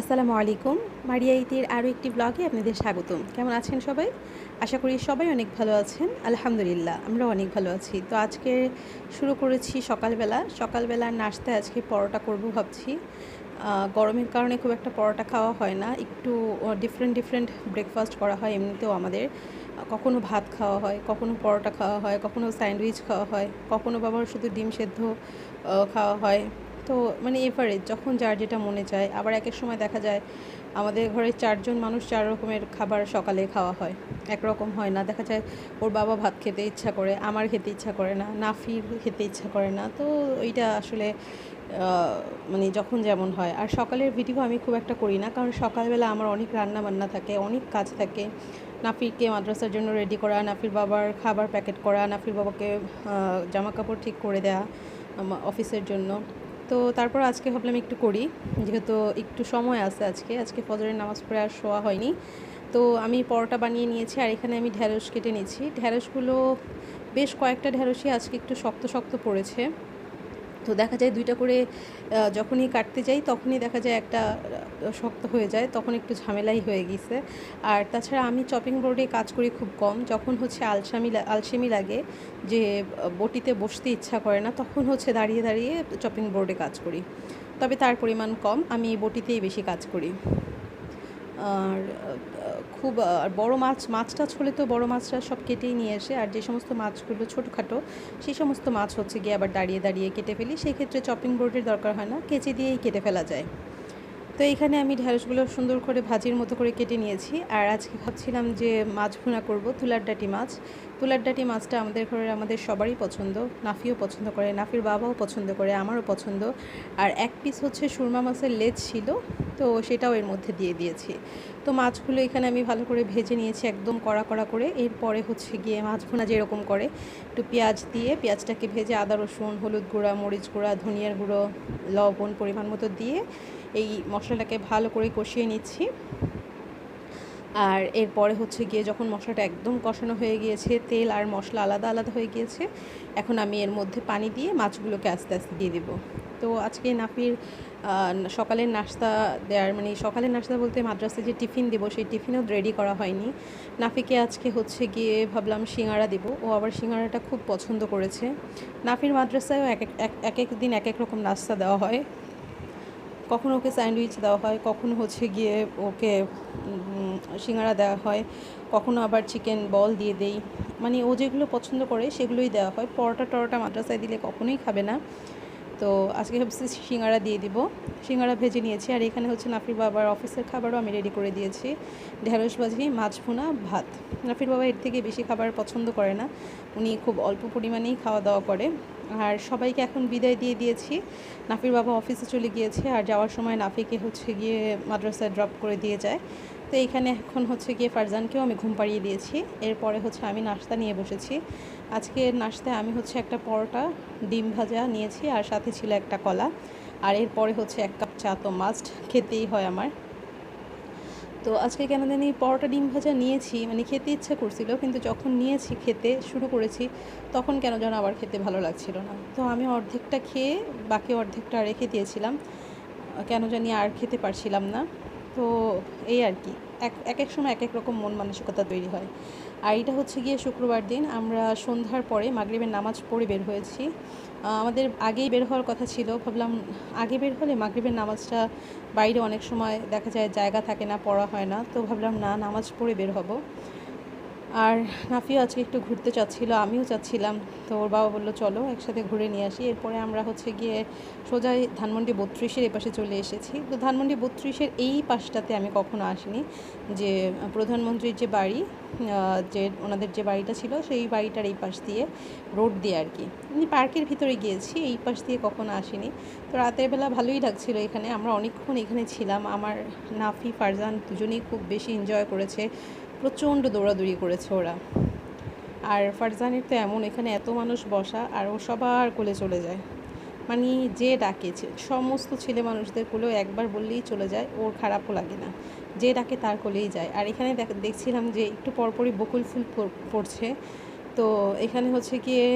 আসসালামু আলাইকুম। মারিয়া ইতির আরও একটি ব্লগে আপনাদের স্বাগতম। কেমন আছেন সবাই? আশা করি সবাই অনেক ভালো আছেন। আলহামদুলিল্লাহ আমরা অনেক ভালো আছি। তো আজকে শুরু করেছি সকালবেলা। সকালবেলার নাস্তায় আজকে পরোটা করব ভাবছি। গরমের কারণে খুব একটা পরোটা খাওয়া হয় না। একটু ডিফারেন্ট ডিফারেন্ট ব্রেকফাস্ট করা হয় এমনিতেও আমাদের। কখনো ভাত খাওয়া হয়, কখনো পরোটা খাওয়া হয়, কখনো স্যান্ডউইচ খাওয়া হয়, কখনো বাবার শুধু ডিম সেদ্ধ খাওয়া হয়। তো মানে এভারেজ যখন যার যেটা মনে চায়। আবার এক সময় দেখা যায়, আমাদের ঘরে চারজন মানুষ চার রকমের খাবার সকালে খাওয়া হয়। একরকম হয় না। দেখা যায় ওর বাবা ভাত খেতে ইচ্ছা করে, আমার খেতে ইচ্ছা করে না, নাফির খেতে ইচ্ছা করে না। তো ওইটা আসলে মানে যখন যেমন হয়। আর সকালের ভিডিও আমি খুব একটা করি না, কারণ সকালবেলা আমার অনেক রান্না বান্না থাকে, অনেক কাজ থাকে। নাফিরকে মাদ্রাসার জন্য রেডি করা, নাফির বাবার খাবার প্যাকেট করা, নাফির বাবাকে জামা কাপড় ঠিক করে আমা- অফিসের জন্য। তো তারপর আজকে ভাবলাম একটু করি, যেহেতু একটু সময় আছে আজকে। আজকে ফজরের নামাজ পড়ে আর শোয়া হয়নি। তো আমি পরোটা বানিয়ে নিয়েছি আর এখানে আমি ঢ্যাঁড়স কেটে নিয়েছি। ঢ্যাঁড়সগুলো বেশ কয়েকটা ঢ্যাঁড়সই আজকে একটু শক্ত শক্ত পড়েছে। তো দেখা যায় দুইটা করে যখনই কাটতে যাই তখনই দেখা যায় একটা শক্ত হয়ে যায়, তখন একটু ঝামেলাই হয়ে গেছে। আর তাছাড়া আমি চপিং বোর্ডে কাজ করি খুব কম। যখন হচ্ছে আলসামি আলসেমি লাগে যে বটিতে বসতে ইচ্ছা করে না, তখন হচ্ছে দাঁড়িয়ে দাঁড়িয়ে চপিং বোর্ডে কাজ করি। তবে তার পরিমাণ কম, আমি বটিতেই বেশি কাজ করি। আর, খুব, আর বড় মাছ মাছ টাছ হলে তো বড় মাছটা সব কেটেই নিয়ে আসে। আর যে সমস্ত মাছগুলো ছোটোখাটো, সেই সমস্ত মাছ হচ্ছে গিয়ে আবার দাঁড়িয়ে দাঁড়িয়ে কেটে ফেলি। সেই ক্ষেত্রে চপিং বোর্ডের দরকার হয় না, কেচে দিয়েই কেটে ফেলা যায়। তো এখানে আমি ঢ্যাঁড়সগুলো সুন্দর করে ভাজির মতো করে কেটে নিয়েছি। আর আজকে ভাবছিলাম যে মাছ ভুনা করব, তুলার ডাঁটি মাছ। তুলার ডাঁটি মাছটা আমাদের ঘরের আমাদের সবারই পছন্দ। নাফিও পছন্দ করে, নাফির বাবাও পছন্দ করে, আমারও পছন্দ। আর এক পিস হচ্ছে সুরমা মাছের লেজ ছিল, তো সেটাও এর মধ্যে দিয়ে দিয়েছি। তো মাছগুলো এখানে আমি ভালো করে ভেজে নিয়েছি একদম কড়া কড়া করে। এরপরে হচ্ছে গিয়ে মাছ ভুনা যেরকম করে, একটু পেঁয়াজ দিয়ে পেঁয়াজটাকে ভেজে আদা, রসুন, হলুদ গুঁড়া, মরিচ গুঁড়া, ধনিয়ার গুঁড়ো, লবণ, পরিমাণ মতো দিয়ে এই মশলাটাকে ভালো করে কষিয়ে নিচ্ছি। আর এরপরে হচ্ছে গিয়ে যখন মশলাটা একদম কষানো হয়ে গিয়েছে, তেল আর মশলা আলাদা আলাদা হয়ে গিয়েছে, এখন আমি এর মধ্যে পানি দিয়ে মাছগুলোকে আস্তে আস্তে দিয়ে দেবো। তো আজকে নাপির সকালের নাস্তা দেওয়ার মানে সকালের নাস্তা বলতে মাদ্রাসায় যে টিফিন দেবো, সেই টিফিনও রেডি করা হয়নি। নাফিকে আজকে হচ্ছে গিয়ে ভাবলাম সিঙ্গারা দেবো, ও আবার সিঙ্গারাটা খুব পছন্দ করেছে। নাফির মাদ্রাসায়ও এক এক- এক এক এক দিন এক এক রকম নাস্তা দেওয়া হয়। কখনো ওকে স্যান্ডউইচ দেওয়া হয়, কখনো হচ্ছে গিয়ে ওকে সিঙ্গারা দেওয়া হয়, কখনো আবার চিকেন বল দিয়ে দেই। মানে ও যেগুলো পছন্দ করে সেগুলোই দেওয়া হয়। পরোটা টরোটা মাদ্রাসায় দিলে কখনোই খাবে না। তো আজকে ভাবছি সিঙ্গারা দিয়ে দিব। সিঙ্গারা ভেজে নিয়েছি। আর এখানে হচ্ছে নাফির বাবার অফিসের খাবারও আমি রেডি করে দিয়েছি। ঢেঁড়স ভাজি, মাছ ভুনা, ভাত। নাফির বাবা এর থেকে বেশি খাবার পছন্দ করে না। উনি খুব অল্প পরিমাণেই খাওয়া দাওয়া করে। আর সবাইকে এখন বিদায় দিয়ে দিয়েছি। নাফির বাবা অফিসে চলে গিয়েছে। আর যাওয়ার সময় নাফিকে হচ্ছে গিয়ে মাদ্রাসায় ড্রপ করে দিয়ে যায়। তো এইখানে এখন হচ্ছে গিয়ে ফারজানকেও আমি ঘুম পাড়িয়ে দিয়েছি। এরপরে হচ্ছে আমি নাস্তা নিয়ে বসেছি। আজকে নাস্তায় আমি হচ্ছে একটা পরোটা, ডিম ভাজা নিয়েছি আর সাথে ছিল একটা কলা। আর এরপরে হচ্ছে এক কাপ চা তো মাস্ট খেতেই হয় আমার। তো আজকে কেন জানি পরোটা, ডিম ভাজা নিয়েছি মানে খেতে ইচ্ছা করছিল, কিন্তু যখন নিয়েছি খেতে, শুরু করেছি, তখন কেন যেন আবার খেতে ভালো লাগছিল না। তো আমি অর্ধেকটা খেয়ে, বাকি অর্ধেকটা রেখে দিয়েছিলাম। কেন জানি আর খেতে পারছিলাম না। তো এই আর কি। এক এক সময় এক এক রকম মন মানসিকতা তৈরি হয়। আর এটা হচ্ছে গিয়ে শুক্রবার দিন, আমরা সন্ধ্যার পরে মাগরিবের নামাজ পড়ে বের হয়েছি। আমাদের আগেই বের হওয়ার কথা ছিল, ভাবলাম আগে বের হলে মাগরিবের নামাজটা বাইরে অনেক সময় দেখা যায় জায়গা থাকে না, পড়া হয় না, তো ভাবলাম না, নামাজ পড়ে বের হব। আর নাফিও আজকে একটু ঘুরতে চাচ্ছিল, আমিও চাচ্ছিলাম। তো ওর বাবা বলল, চলো একসাথে ঘুরে নিয়ে আসি। এরপরে আমরা হচ্ছে গিয়ে সোজাই ধানমন্ডি বত্রিশের এপাশে চলে এসেছি। তো ধানমন্ডি বত্রিশের এই পাশটাতে আমি কখনো আসিনি। যে প্রধানমন্ত্রীর যে বাড়ি যে ওনাদের যে বাড়িটা ছিল, সেই বাড়িটার এই পাশ দিয়ে রোড দিয়ে আর কি। পার্কের ভিতরে গিয়েছি, এই পাশ দিয়ে কখনো আসিনি। তো রাতের বেলা ভালোই লাগছিল এখানে। আমরা অনেকক্ষণ এখানে ছিলাম। আমার নাফি, ফারজান দুজনেই খুব বেশি এনজয় করেছে। প্রচণ্ড দৌড়াদৌড়ি করেছে ওরা। আর ফারজানির তো এমন, এখানে এত মানুষ বসা আর ও সবার কোলে চলে যায়। মানে যে ডাকেছে সমস্ত ছেলে মানুষদের কোলেও একবার বললেই চলে যায়, ওর খারাপও লাগে না। যে ডাকে তার কোলেই যায়। আর এখানে দেখ- দেখছিলাম যে একটু পরপরই বকুল ফুল পড়ছে। তো এখানে হচ্ছে গিয়ে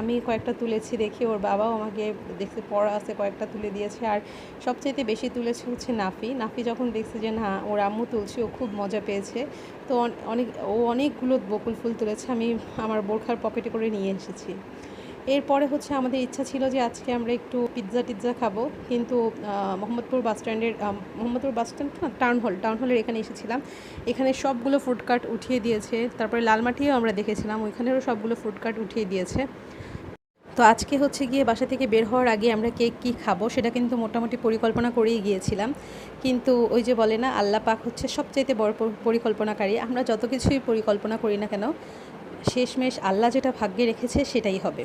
আমি কয়েকটা তুলেছি দেখি ওর বাবাও আমাকে দেখতে পড়া আছে, কয়েকটা তুলে দিয়েছে। আর সবচাইতে বেশি তুলেছে হচ্ছে নাফি। নাফি যখন দেখছে যে না, ওর আম্মু তুলছে, ও খুব মজা পেয়েছে। তো অনেক, ও অনেকগুলো বকুল ফুল তুলেছে, আমি আমার বোরখার পকেটে করে নিয়ে এসেছি। এরপরে হচ্ছে আমাদের ইচ্ছা ছিল যে আজকে আমরা একটু পিৎজা টিৎজা খাব। কিন্তু মোহাম্মদপুর বাস স্ট্যান্ডের মোহাম্মদপুর বাস স্ট্যান্ড না টাউন হল টাউন হলের এখানে এসেছিলাম। এখানে সবগুলো ফুড কার্ট উঠিয়ে দিয়েছে। তারপরে লালমাটিও আমরা দেখেছিলাম, ওইখানেরও সবগুলো ফুড কার্ট উঠিয়ে দিয়েছে। তো আজকে হচ্ছে গিয়ে বাসা থেকে বের হওয়ার আগে আমরা কেক কী খাব সেটা কিন্তু মোটামুটি পরিকল্পনা করেই গিয়েছিলাম। কিন্তু ওই যে বলে না, আল্লাহ পাক হচ্ছে সবচাইতে বড় পর- পরিকল্পনাকারী। আমরা যত কিছুই পরিকল্পনা করি না কেন শেষমেশ আল্লাহ যেটা ভাগ্যে রেখেছে সেটাই হবে।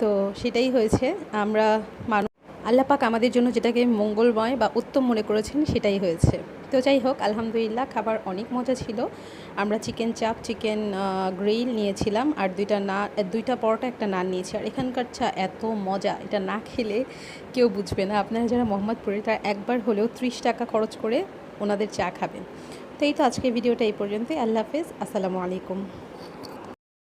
তো সেটাই হয়েছে। আমরা মানুষ, আল্লাহ পাক আমাদের জন্য যেটাকে মঙ্গলময় বা উত্তম মনে করেছেন সেটাই হয়েছে। তো যাই হোক, আলহামদুলিল্লাহ খাবার অনেক মজা ছিল। আমরা চিকেন চাপ, চিকেন গ্রিল নিয়েছিলাম আর দুইটা না, দুইটা পরোটা, একটা নান নিয়েছি। আর এখানকার চা এত মজা, এটা না খেলে কেউ বুঝবে না। আপনারা যারা মোহাম্মদপুরে, তারা একবার হলেও ত্রিশ টাকা খরচ করে ওনাদের চা খাবেন। তো এই তো আজকের ভিডিওটা এই পর্যন্তই। আল্লাহ হাফেজ। আসসালামু আলাইকুম।